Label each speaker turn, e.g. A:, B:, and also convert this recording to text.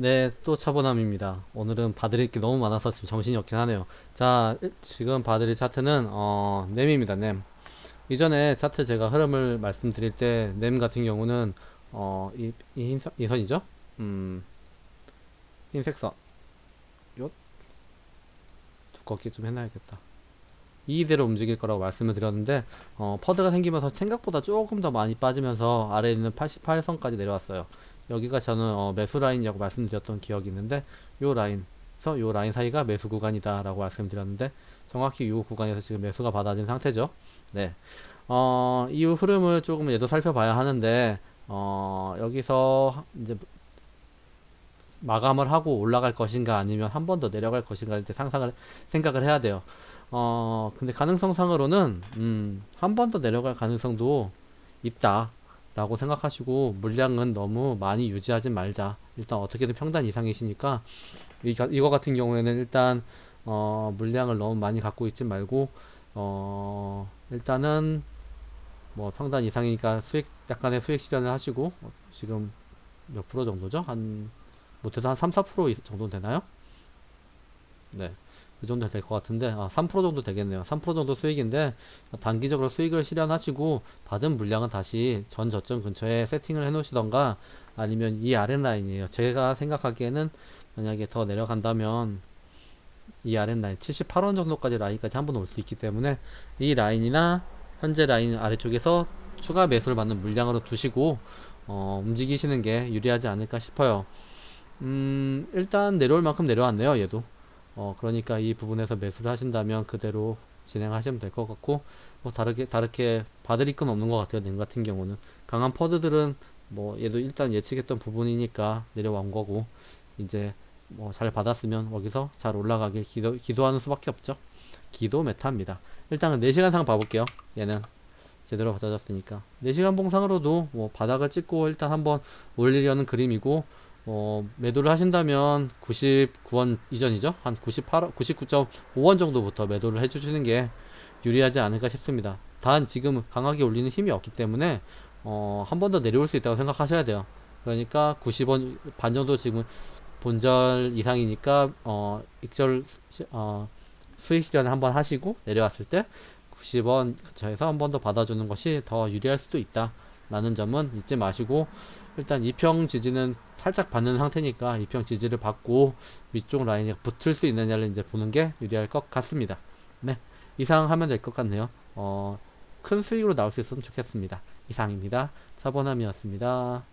A: 네, 또 차보남입니다. 오늘은 봐드릴 게 너무 많아서 지금 정신이 없긴 하네요. 자, 일- 지금 봐드릴 차트는 어, 넴입니다. 넴. 이전에 차트 제가 흐름을 말씀드릴 때 넴 같은 경우는 어, 이, 이, 흰선, 이 선이죠? 음, 흰색 선. 요 두껍게 좀 해놔야겠다. 이대로 움직일 거라고 말씀을 드렸는데 어, 퍼드가 생기면서 생각보다 조금 더 많이 빠지면서 아래에 있는 88선까지 내려왔어요. 여기가 저는 어, 매수 라인이라고 말씀드렸던 기억이 있는데 요 라인서 요 라인 사이가 매수 구간이다 라고 말씀드렸는데 정확히 요 구간에서 지금 매수가 받아진 상태죠. 네. 어, 이후 흐름을 조금 얘도 살펴봐야 하는데 어, 여기서 이제 마감을 하고 올라갈 것인가 아니면 한 번 더 내려갈 것인가 이제 상상을 생각을 해야 돼요. 어, 근데 가능성상으로는 음, 한 번 더 내려갈 가능성도 있다. 라고 생각하시고 물량은 너무 많이 유지하지 말자. 일단 어떻게든 평단 이상이시니까 이, 이거 같은 경우에는 일단 어, 물량을 너무 많이 갖고 있지 말고 어, 일단은 뭐 평단 이상이니까 수익 약간의 수익 실현을 하시고 어, 지금 몇 프로 정도죠? 한 못해도 한 3, 4% 정도 되나요? 네. 그 정도 될 것 같은데 아, 3% 정도 되겠네요. 3% 정도 수익인데 단기적으로 수익을 실현하시고 받은 물량은 다시 전 저점 근처에 세팅을 해 놓으시던가 아니면 이 아래 라인이에요. 제가 생각하기에는 만약에 더 내려간다면 이 아래 라인 78원 정도까지 라인까지 한번 올 수 있기 때문에 이 라인이나 현재 라인 아래쪽에서 추가 매수를 받는 물량으로 두시고 어, 움직이시는 게 유리하지 않을까 싶어요. 음, 일단 내려올 만큼 내려왔네요, 얘도. 어, 그러니까 이 부분에서 매수를 하신다면 그대로 진행하시면 될 것 같고, 뭐 다르게, 다르게 봐드릴 건 없는 것 같아요, 님 같은 경우는. 강한 퍼드들은 뭐 얘도 일단 예측했던 부분이니까 내려온 거고, 이제 뭐 잘 받았으면 거기서 잘 올라가길 기도, 기도하는 수밖에 없죠. 기도 메타입니다. 일단은 4시간 상 봐볼게요. 얘는 제대로 받아졌으니까. 4시간 봉상으로도 뭐 바닥을 찍고 일단 한번 올리려는 그림이고, 어, 매도를 하신다면 99원 이전이죠? 한 98원, 99.5원 정도부터 매도를 해주시는 게 유리하지 않을까 싶습니다. 단 지금 강하게 올리는 힘이 없기 때문에 어, 한 번 더 내려올 수 있다고 생각하셔야 돼요. 그러니까 90원 반 정도 지금 본절 이상이니까 어, 익절 시- 어, 수익 실현을 한번 하시고 내려왔을 때 90원 근처에서 한 번 더 받아주는 것이 더 유리할 수도 있다. 라는 점은 잊지 마시고 일단 2평 지지는 살짝 받는 상태니까 2평 지지를 받고 위쪽 라인에 붙을 수 있느냐를 이제 보는 게 유리할 것 같습니다. 네. 이상 하면 될 것 같네요. 어, 큰 수익으로 나올 수 있으면 좋겠습니다. 이상입니다. 차번함이었습니다.